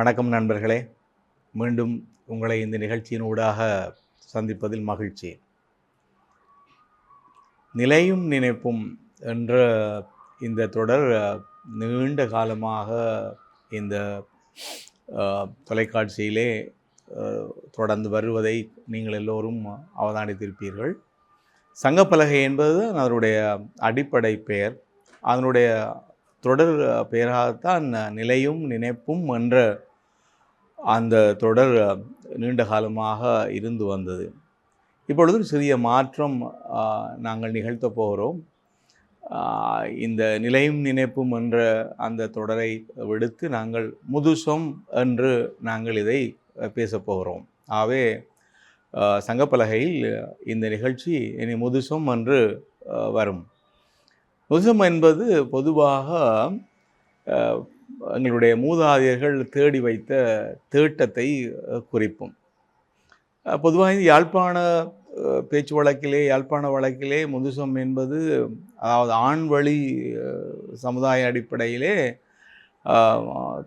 வணக்கம் நண்பர்களே. மீண்டும் உங்களை இந்த நிகழ்ச்சியின் ஊடாக சந்திப்பதில் மகிழ்ச்சி. நிலையும் நினைப்பும் என்ற இந்த தொடர் நீண்ட காலமாக இந்த தொலைக்காட்சியிலே தொடர்ந்து வருவதை நீங்கள் எல்லோரும் அவதானித்திருப்பீர்கள். சங்கப்பலகை என்பது அதனுடைய அடிப்படை பெயர். அதனுடைய தொடர் பெயராகத்தான் நிலையும் நினைப்பும் என்ற அந்த தொடர் நீண்ட காலமாக இருந்து வந்தது. இப்பொழுது சிறிய மாற்றம் நாங்கள் நிகழ்த்தப் போகிறோம். இந்த நிலையும் நினைப்பும் என்ற அந்த தொடரை விடுத்து நாங்கள் முதுசொம் என்று நாங்கள் இதை பேசப் போகிறோம். ஆகவே சங்கப்பலகையில் இந்த நிகழ்ச்சி இனி முதுசொம் என்று வரும். முதுசம் என்பது பொதுவாக எங்களுடைய மூதாதையர்கள் தேடி வைத்த தேட்டத்தை குறிப்போம். குறிப்பும் பொதுவாக இந்த யாழ்ப்பாண பேச்சு வழக்கிலே யாழ்ப்பாண வழக்கிலே முதுசம் என்பது அதாவது ஆண் வழி சமுதாய அடிப்படையிலே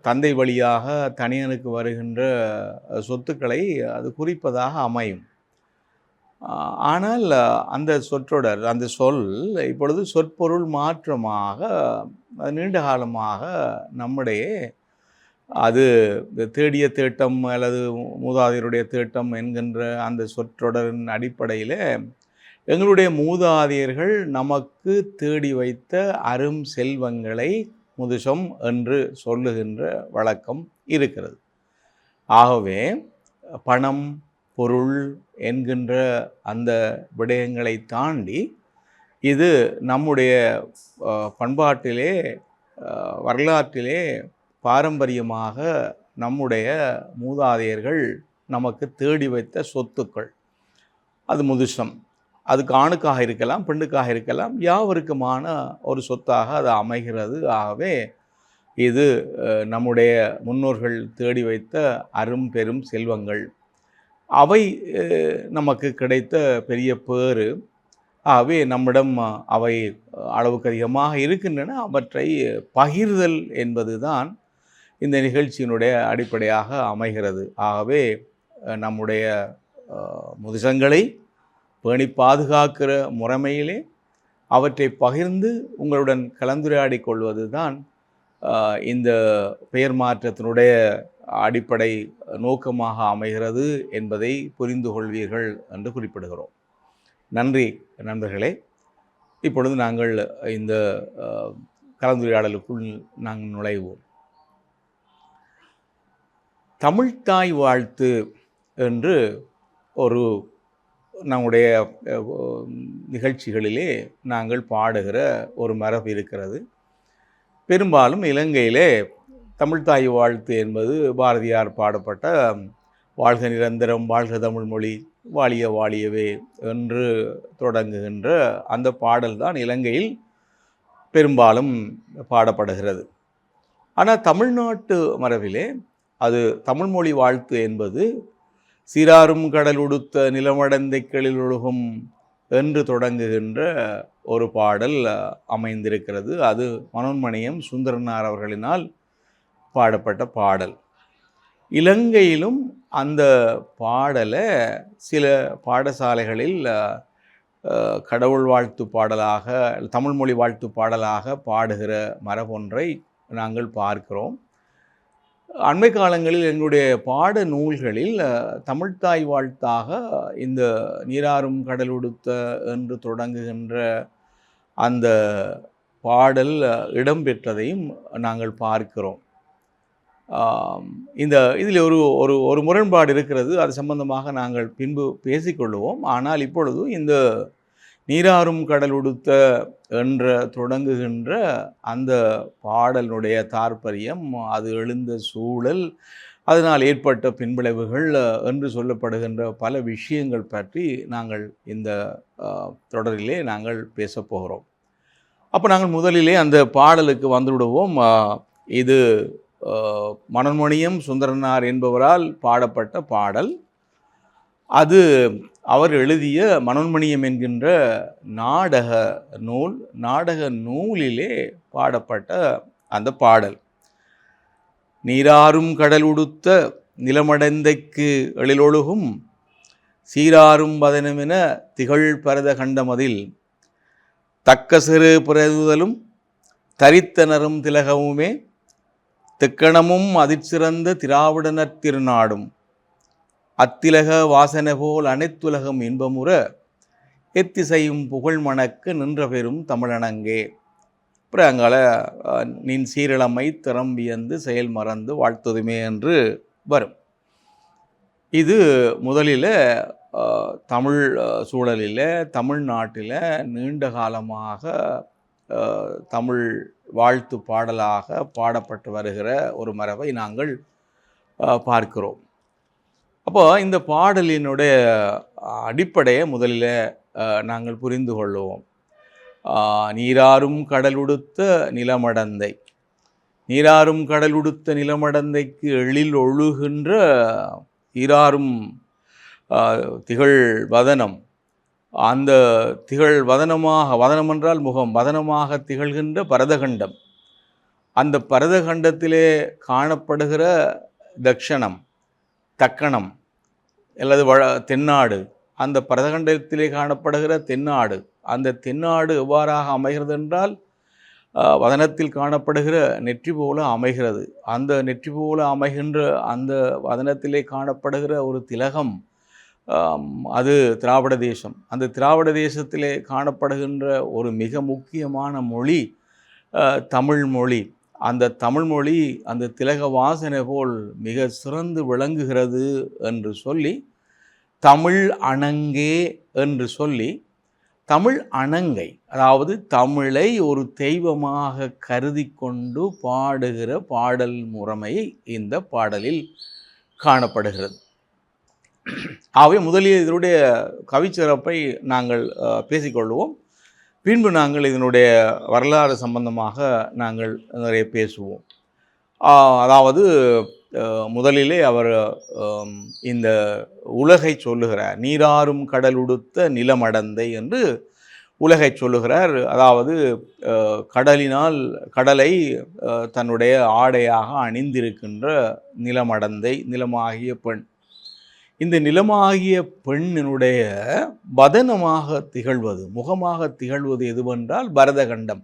தந்தை வழியாக தனியனுக்கு வருகின்ற சொத்துக்களை அது குறிப்பதாக அமையும். ஆனால் அந்த சொற்றொடர் அந்த சொல் இப்பொழுது சொற்பொருள் மாற்றமாக நீண்ட காலமாக நம்முடைய அது தேடிய தேட்டம் அல்லது மூதாதையருடைய தேட்டம் என்கின்ற அந்த சொற்றொடரின் அடிப்படையில் எங்களுடைய மூதாதையர்கள் நமக்கு தேடி வைத்த அரும் செல்வங்களை முதுசம் என்று சொல்லுகின்ற வழக்கம் இருக்கிறது. ஆகவே பணம் பொருள் என்கின்ற அந்த விடயங்களை தாண்டி இது நம்முடைய பண்பாட்டிலே வரலாற்றிலே பாரம்பரியமாக நம்முடைய மூதாதையர்கள் நமக்கு தேடி வைத்த சொத்துக்கள். அது முதுசம் அதுக்கு ஆணுக்காக இருக்கலாம் பெண்ணுக்காக இருக்கலாம் யாவருக்குமான ஒரு சொத்தாக அது அமைகிறது. ஆகவே இது நம்முடைய முன்னோர்கள் தேடி வைத்த அரும் பெரும் செல்வங்கள். அவை நமக்கு கிடைத்த பெரிய பேறு. ஆகவே நம்மிடம் அவை அளவுக்கு அதிகமாக இருக்கின்றன. அவற்றை பகிர்தல் என்பது தான் இந்த நிகழ்ச்சியினுடைய அடிப்படையாக அமைகிறது. ஆகவே நம்முடைய முதுசங்களை பேணி பாதுகாக்கிற முறைமையிலே அவற்றை பகிர்ந்து உங்களுடன் கலந்துரையாடி கொள்வது தான் இந்த பெயர் மாற்றத்தினுடைய அடிப்படை நோக்கமாக அமைகிறது என்பதை புரிந்து கொள்வீர்கள் என்று குறிப்பிடுகிறோம். நன்றி நண்பர்களே. இப்பொழுது நாங்கள் இந்த கலந்துரையாடலுக்குள் நாங்கள் நுழைவோம். தமிழ்தாய் வாழ்த்து என்று ஒரு நம்முடைய நிகழ்ச்சிகளிலே நாங்கள் பாடுகிற ஒரு மரபு இருக்கிறது. பெரும்பாலும் இலங்கையிலே தமிழ்த்தாய் வாழ்த்து என்பது பாரதியார் பாடப்பட்ட வாழ்க நிரந்தரம் வாழ்க தமிழ் மொழி வாழிய வாழியவே என்று தொடங்குகின்ற அந்த பாடல்தான் இலங்கையில் பெரும்பாலும் பாடப்படுகிறது. ஆனால் தமிழ்நாட்டு மரபிலே அது தமிழ்மொழி வாழ்த்து என்பது சீராரும் கடல் உடுத்த நிலமடந்தைக்களில் ஒழுகும் என்று தொடங்குகின்ற ஒரு பாடல் அமைந்திருக்கிறது. அது மனோன்மணியம் சுந்தரனார் அவர்களினால் பாடப்பட்ட பாடல். இலங்கையிலும் அந்த பாடலை சில பாடசாலைகளில் கடவுள் வாழ்த்து பாடலாக தமிழ்மொழி வாழ்த்து பாடலாக பாடுகிற மரபொன்றை நாங்கள் பார்க்கிறோம். அண்மை காலங்களில் எங்களுடைய பாட நூல்களில் தமிழ்தாய் தமிழ்த்தாய் வாழ்த்தாக இந்த நீராறும் கடலுடுத்த என்று தொடங்குகின்ற அந்த பாடல் இடம்பெற்றதையும் நாங்கள் பார்க்கிறோம். இந்த இதில் ஒரு ஒரு ஒரு முரண்பாடு இருக்கிறது. அது சம்பந்தமாக நாங்கள் பின்பு பேசிக்கொள்வோம் ஆனால் இப்பொழுது இந்த நீராறும் கடல் உடுத்த என்ற தொடங்குகின்ற அந்த பாடலினுடைய தாற்பயம் அது எழுந்த சூழல் அதனால் ஏற்பட்ட பின்விளைவுகள் என்று சொல்லப்படுகின்ற பல விஷயங்கள் பற்றி நாங்கள் இந்த தொடரிலே நாங்கள் பேசப் போகிறோம். அப்போ நாங்கள் முதலிலே அந்த பாடலுக்கு வந்துவிடுவோம். இது மனோன்மணியம் சுந்தரனார் என்பவரால் பாடப்பட்ட பாடல். அது அவர் எழுதிய மனோன்மணியம் என்கின்ற நாடக நூல் நாடக நூலிலே பாடப்பட்ட அந்த பாடல். நீராறும் கடல் உடுத்த நிலமடைந்தைக்கு எழிலொழுகும் சீராறும் பதனமென திகழ் பரத கண்டமதில். தக்க சிறு பிரதுதலும் தரித்தனரும் திலகமுமே தெக்கணமும் அதிர்சிறந்த திராவிடனர் திருநாடும். அத்திலக வாசனை போல் அனைத்துலகம் இன்பமுற எத்திசையும் புகழ் மணக்கு நின்ற பெரும் தமிழனங்கே. அப்புறம் அங்கால நின் சீரழமை திறம்பியந்து செயல் மறந்து வாழ்த்துதுமே என்று வரும். இது முதலில் தமிழ் சூழலில் தமிழ்நாட்டில் நீண்ட காலமாக தமிழ் வாழ்த்து பாடலாக பாடப்பட்டு வருகிற ஒரு மரபை நாங்கள் பார்க்கிறோம். அப்போ இந்த பாடலினுடைய அடிப்படையை முதலில் நாங்கள் புரிந்து கொள்வோம். நீராறும் கடல் கடலுடுத்த நிலமடந்தை. நீராறும் கடலுடுத்த நிலமடந்தைக்கு எழில் ஒழுகின்ற ஈராறும் திகழ் வதனம் அந்த திகழ் வதனமாக வதனம் என்றால் முகம் வதனமாக திகழ்கின்ற பரதகண்டம். அந்த பரதகண்டத்திலே காணப்படுகிற தக்ஷணம் தக்கணம் அல்லது வழ தென்னாடு அந்த பரதகண்டத்திலே காணப்படுகிற தென்னாடு அந்த தென்னாடு எவ்வாறாக அமைகிறது என்றால் வதனத்தில் காணப்படுகிற நெற்றி போல அமைகிறது. அந்த நெற்றி போல அமைகின்ற அந்த வதனத்திலே காணப்படுகிற ஒரு திலகம் அது திராவிட தேசம். அந்த திராவிட தேசத்திலே காணப்படுகின்ற ஒரு மிக முக்கியமான மொழி தமிழ் மொழி. அந்த தமிழ்மொழி அந்த திலக வாசனை போல் மிக சிறந்து விளங்குகிறது என்று சொல்லி தமிழ் அணங்கே என்று சொல்லி தமிழ் அணங்கை அதாவது தமிழை ஒரு தெய்வமாக கருதி கொண்டு பாடுகிற பாடல் முறைமை இந்த பாடலில் காணப்படுகிறது. ஆகவே முதலில் இதனுடைய கவிச்சிறப்பை நாங்கள் பேசிக்கொள்வோம். பின்பு நாங்கள் இதனுடைய வரலாறு சம்பந்தமாக நாங்கள் நிறைய பேசுவோம். அதாவது முதலிலே அவர் இந்த உலகை சொல்லுகிறார் நீராறும் கடல் உடுத்த நிலமடந்தை என்று உலகை சொல்லுகிறார். அதாவது கடலினால் கடலை தன்னுடைய ஆடையாக அணிந்திருக்கின்ற நிலமடந்தை நிலமாகிய பெண். இந்த நிலமாகிய பெண்ணினுடைய வதனமாக திகழ்வது முகமாக திகழ்வது எதுவென்றால் பரதகண்டம்.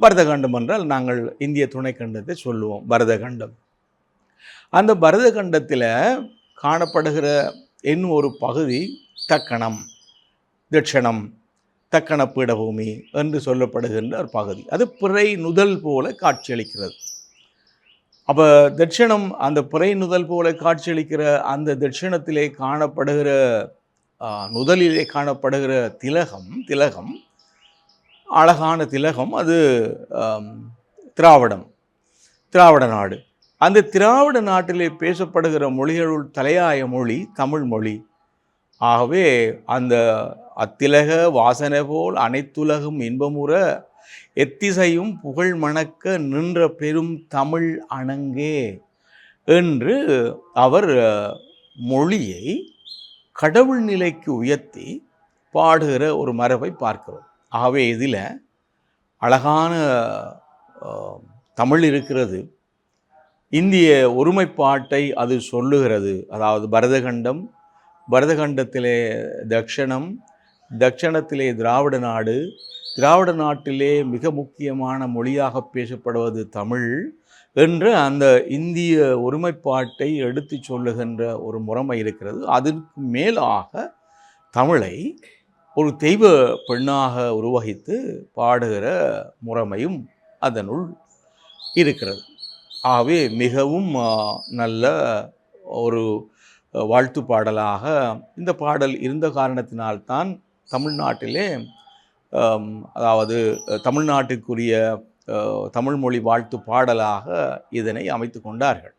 பரதகண்டம் என்றால் நாங்கள் இந்திய துணைக்கண்டத்தை சொல்லுவோம் பரதகண்டம். அந்த பரதகண்டத்தில் காணப்படுகிற இன்னும் ஒரு பகுதி தக்கணம் தட்சணம் தக்கண பீடபூமி என்று சொல்லப்படுகின்ற ஒரு பகுதி. அது பிறை நுதல் போல காட்சியளிக்கிறது. அப்போ தட்சிணம் அந்த பிறை நுதல் போல காட்சியளிக்கிற அந்த தட்சிணத்திலே காணப்படுகிற நுதலிலே காணப்படுகிற திலகம் திலகம் அழகான திலகம் அது திராவிடம் திராவிட நாடு. அந்த திராவிட நாட்டிலே பேசப்படுகிற மொழிகளுள் தலையாய மொழி தமிழ் மொழி. ஆகவே அந்த அத்திலக வாசனை போல் அனைத்துலகும் இன்பமுற எத்திசையும் புகழ் மணக்க நின்ற பெரும் தமிழ் அணங்கே என்று அவர் மொழியை கடவுள் நிலைக்கு உயர்த்தி பாடுகிற ஒரு மரபை பார்க்கிறோம். ஆகவே இதில் அழகான தமிழ் இருக்கிறது. இந்திய ஒருமைப்பாட்டை அது சொல்லுகிறது. அதாவது பரதகண்டம் பரதகண்டத்திலே தக்ஷணம் தக்ஷணத்திலே திராவிட நாடு திராவிட நாட்டிலே மிக முக்கியமான மொழியாக பேசப்படுவது தமிழ் என்ற அந்த இந்திய ஒருமைப்பாட்டை எடுத்து சொல்லுகின்ற ஒரு முறைமை இருக்கிறது. அதற்கு மேலாக தமிழை ஒரு தெய்வ பெண்ணாக உருவகித்து பாடுகிற முறைமையும் அதனுள் இருக்கிறது. ஆகவே மிகவும் நல்ல ஒரு வாழ்த்து பாடலாக இந்த பாடல் இருந்த காரணத்தினால்தான் தமிழ்நாட்டிலே அதாவது தமிழ்நாட்டுக்குரிய தமிழ்மொழி வாழ்த்து பாடலாக இதனை அமைத்து கொண்டார்கள்.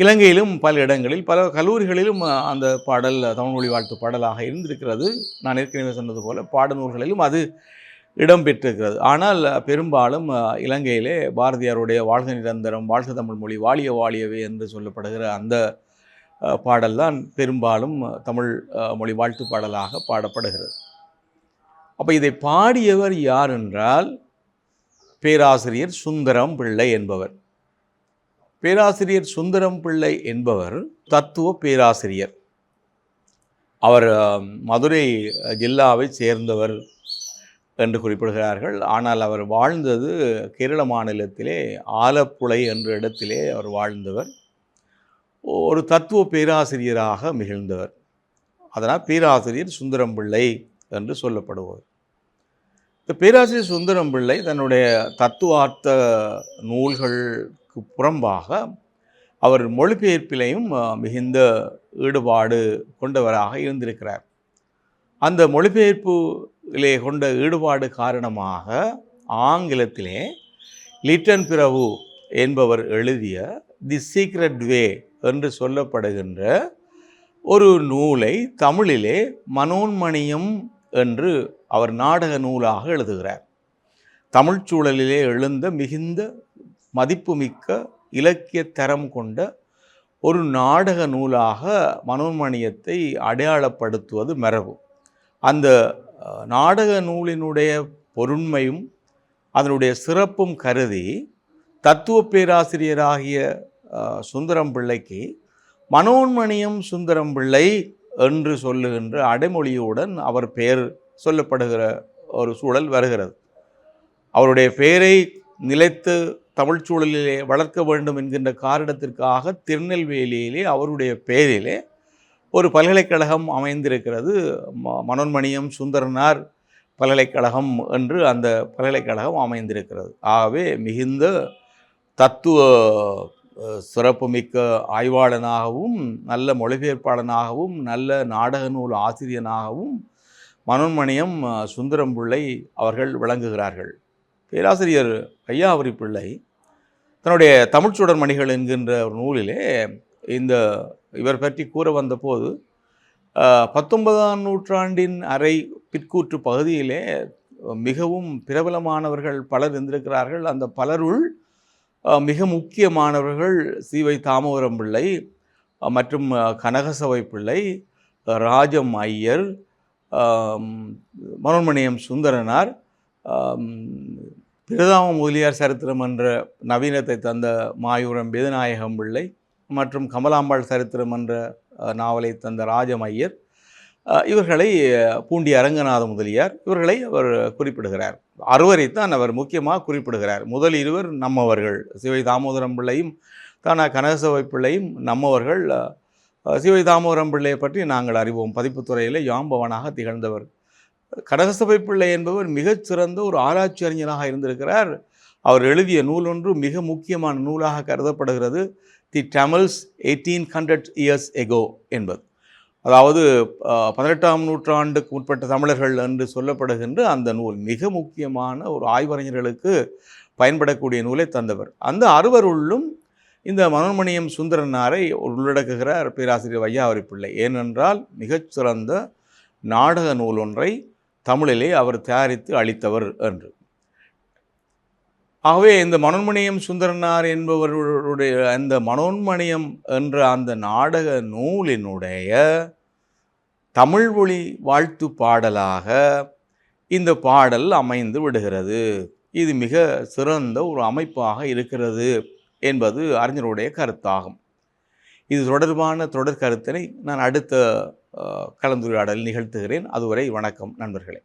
இலங்கையிலும் பல இடங்களில் பல கல்லூரிகளிலும் அந்த பாடல் தமிழ்மொழி வாழ்த்து பாடலாக இருந்திருக்கிறது. நான் ஏற்கனவே சொன்னது போல பாடநூல்களிலும் அது இடம்பெற்றிருக்கிறது. ஆனால் பெரும்பாலும் இலங்கையிலே பாரதியாருடைய வாழ்க நிரந்தரம் வாழ்க தமிழ் மொழி வாழிய வாழியவே என்று சொல்லப்படுகிற அந்த பாடல்தான் பெரும்பாலும் தமிழ் மொழி வாழ்த்து பாடலாக பாடப்படுகிறது. அப்போ இதை பாடியவர் யார் என்றால் பேராசிரியர் சுந்தரம் பிள்ளை என்பவர். பேராசிரியர் சுந்தரம் பிள்ளை என்பவர் தத்துவ பேராசிரியர். அவர் மதுரை ஜில்லாவை சேர்ந்தவர் என்று குறிப்பிடுகிறார்கள். ஆனால் அவர் வாழ்ந்தது கேரள மாநிலத்திலே ஆலப்புழை என்ற இடத்திலே அவர் வாழ்ந்தவர். ஒரு தத்துவ பேராசிரியராக மிகிழ்ந்தவர் அதனால் பேராசிரியர் சுந்தரம் பிள்ளை என்று சொல்லப்படுவார் இந்த பேராசிரியர் சுந்தரம் பிள்ளை தன்னுடைய தத்துவார்த்த நூல்களுக்கு புறம்பாக அவர் மொழிபெயர்ப்பிலையும் மிகுந்த ஈடுபாடு கொண்டவராக இருந்திருக்கிறார். அந்த மொழிபெயர்ப்பிலே கொண்ட ஈடுபாடு காரணமாக ஆங்கிலத்திலே லிட்டன் பிரபு என்பவர் எழுதிய தி சீக்ரெட் வே என்று சொல்லப்படுகின்ற ஒரு நூலை தமிழிலே மனோன்மணியம் என்று அவர் நாடக நூலாக எழுதுகிறார். தமிழ்ச் சூழலிலே எழுந்த மிகுந்த மதிப்புமிக்க இலக்கிய தரம் கொண்ட ஒரு நாடக நூலாக மனோன்மணியத்தை அடையாளப்படுத்துவது மரபு. அந்த நாடக நூலினுடைய பொருண்மையும் அதனுடைய சிறப்பும் கருதி தத்துவ பேராசிரியராகிய சுந்தரம் பிள்ளைக்கு மனோன்மணியம் சுந்தரம் பிள்ளை என்று சொல்லுகின்ற அடைமொழியுடன் அவர் பெயர் சொல்லப்படுகிற ஒரு சூழல் வருகிறது. அவருடைய பெயரை நிலைத்து தமிழ் சூழலிலே வளர்க்க வேண்டும் என்கின்ற காரணத்திற்காக திருநெல்வேலியிலே அவருடைய பெயரிலே ஒரு பல்கலைக்கழகம் அமைந்திருக்கிறது. ம- மனோன்மணியம் சுந்தரனார் பல்கலைக்கழகம் என்று அந்த பல்கலைக்கழகம் அமைந்திருக்கிறது. ஆகவே மிகுந்த தத்துவ சிறப்புமிக்க ஆய்வாளனாகவும் நல்ல மொழிபெயர்ப்பாளனாகவும் நல்ல நாடக நூல் ஆசிரியனாகவும் மனோன்மணியம் சுந்தரம் பிள்ளை அவர்கள் விளங்குகிறார்கள். பேராசிரியர் ஐயாவரி பிள்ளை தன்னுடைய தமிழ்ச்சுடர் மணிகள் என்கின்ற ஒரு நூலிலே இந்த இவர் பற்றி கூற வந்தபோது பத்தொன்பதாம் நூற்றாண்டின் அறை பிற்கூற்று பகுதியிலே மிகவும் பிரபலமானவர்கள் பலர் இருந்திருக்கிறார்கள். அந்த பலருள் மிக முக்கியமானவர்கள் சீவை தாமோதரம் பிள்ளை மற்றும் கனகசபை பிள்ளை ராஜம் ஐயர் மனோன்மணியம் சுந்தரனார். பிரதாம முதலியார் சரித்திரம் என்ற நவீனத்தை தந்த மாயூரம் வேதநாயகம் பிள்ளை மற்றும் கமலாம்பாள் சரித்திரம் என்ற நாவலை தந்த ராஜம் ஐயர் இவர்களை பூண்டி அரங்கநாத முதலியார் இவர்களை அவர் குறிப்பிடுகிறார். அறுவரைத்தான் அவர் முக்கியமாக குறிப்பிடுகிறார். முதல் இருவர் நம்மவர்கள். சிவை தாமோதரம் பிள்ளையும் தானா கனகசபை பிள்ளையும் நம்மவர்கள் சிவை தாமோரம் பிள்ளையை பற்றி நாங்கள் அறிவோம். பதிப்புத்துறையில் யாம்பவனாக திகழ்ந்தவர். கடகசபை பிள்ளை என்பவர் மிகச்சிறந்த ஒரு ஆராய்ச்சி அறிஞராக இருந்திருக்கிறார். அவர் எழுதிய நூல் ஒன்று மிக முக்கியமான நூலாக கருதப்படுகிறது. The Tamils eighteen hundred years ago என்பது. அதாவது பதினெட்டாம் நூற்றாண்டுக்கு உட்பட்ட தமிழர்கள் என்று சொல்லப்படுகின்ற அந்த நூல் மிக முக்கியமான ஒரு ஆய்வறிஞர்களுக்கு பயன்படக்கூடிய நூலை தந்தவர். அந்த அறுவருள்ளும் இந்த மனோன்மணியம் சுந்தரனாரை உள்ளடக்குகிறார் பேராசிரியர் வையாவரி பிள்ளை. ஏனென்றால் மிகச்சிறந்த நாடக நூல் ஒன்றை தமிழிலே அவர் தயாரித்து அளித்தவர் என்று. ஆகவே இந்த மனோன்மணியம் சுந்தரனார் என்பவருடைய அந்த மனோன்மணியம் என்ற அந்த நாடக நூலினுடைய தமிழ்மொழி வாழ்த்து பாடலாக இந்த பாடல் அமைந்து விடுகிறது. இது மிக சிறந்த ஒரு அமைப்பாக இருக்கிறது. என்பது அறிஞருடைய கருத்தாகும். இது தொடர்பான தொடர் கருத்தினை நான் அடுத்த கலந்துரையாடல் நிகழ்த்துகிறேன். அதுவரை வணக்கம் நண்பர்களே.